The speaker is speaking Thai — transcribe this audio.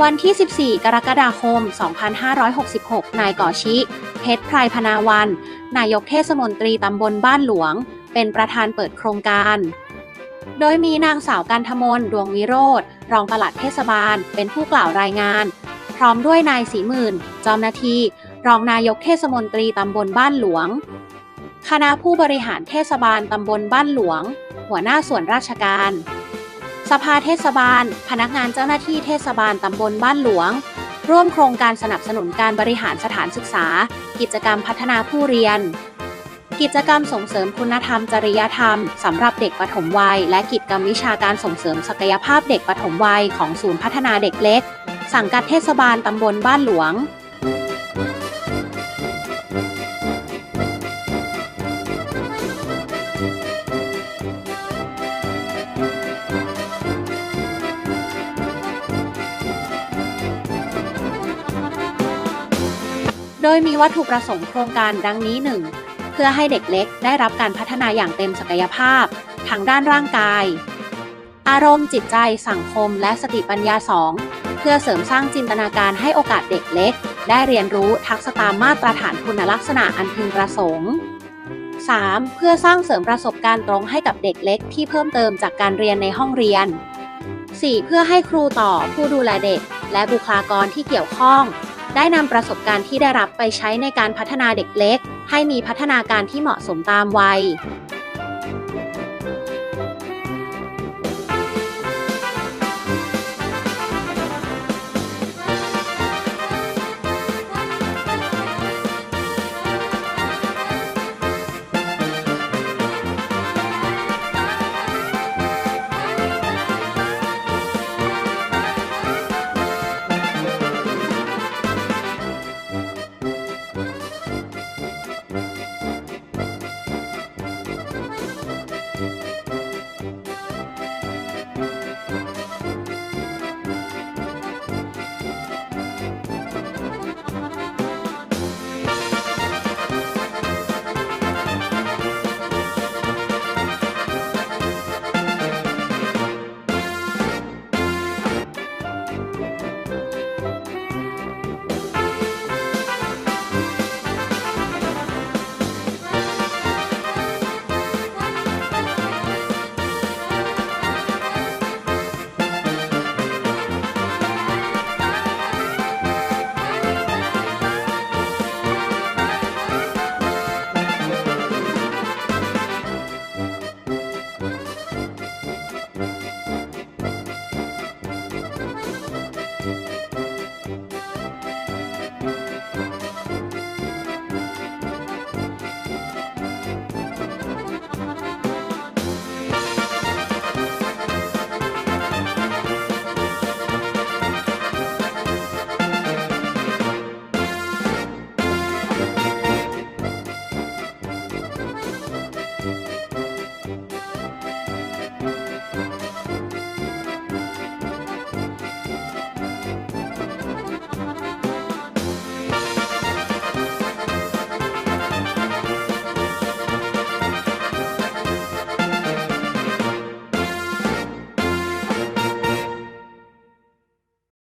วันที่ 14 กรกฎาคม 2566 นายก่อชิ เพชรไพรพนาวัน นายกเทศมนตรีตำบลบ้านหลวง เป็นประธานเปิดโครงการ โดยมีนางสาวกันทมนดวงวิโรธ รองปลัดเทศบาล เป็นผู้กล่าวรายงาน พร้อมด้วยนายสีหมื่นจ้าหน้าที รองนายกเทศมนตรีตำบลบ้านหลวง คณะผู้บริหารเทศบาลตำบลบ้านหลวง หัวหน้าส่วนราชการ สภาเทศบาล พนักงานเจ้าหน้าที่เทศบาลตำบลบ้านหลวง ร่วมโครงการสนับสนุนการบริหารสถานศึกษา กิจกรรมพัฒนาผู้เรียน กิจกรรมส่งเสริมคุณธรรม จริยธรรมสำหรับเด็กปฐมวัย และกิจกรรมวิชาการส่งเสริมศักยภาพเด็กปฐมวัยของศูนย์พัฒนาเด็กเล็ก สังกัดเทศบาลตำบลบ้านหลวง โดยมีวัตถุประสงค์โครงการดังนี้ 1. เพื่อให้เด็กเล็กได้รับการพัฒนาอย่างเต็มศักยภาพ ทางด้านร่างกาย อารมณ์จิตใจสังคมและสติปัญญา 2. เพื่อเสริมสร้างจินตนาการให้โอกาสเด็กเล็ก ได้เรียนรู้ทักษะตามมาตรฐานคุณลักษณะอันพึงประสงค์ 3. เพื่อสร้างเสริมประสบการณ์ตรงให้กับเด็กเล็กที่เพิ่มเติมจากการเรียนในห้องเรียน 4. เพื่อให้ครูต่อผู้ดูแลเด็ก และบุคลากรที่เกี่ยวข้อง ได้นำประสบการณ์ที่ได้รับไปใช้ในการพัฒนาเด็กเล็ก ให้มีพัฒนาการที่เหมาะสมตามวัย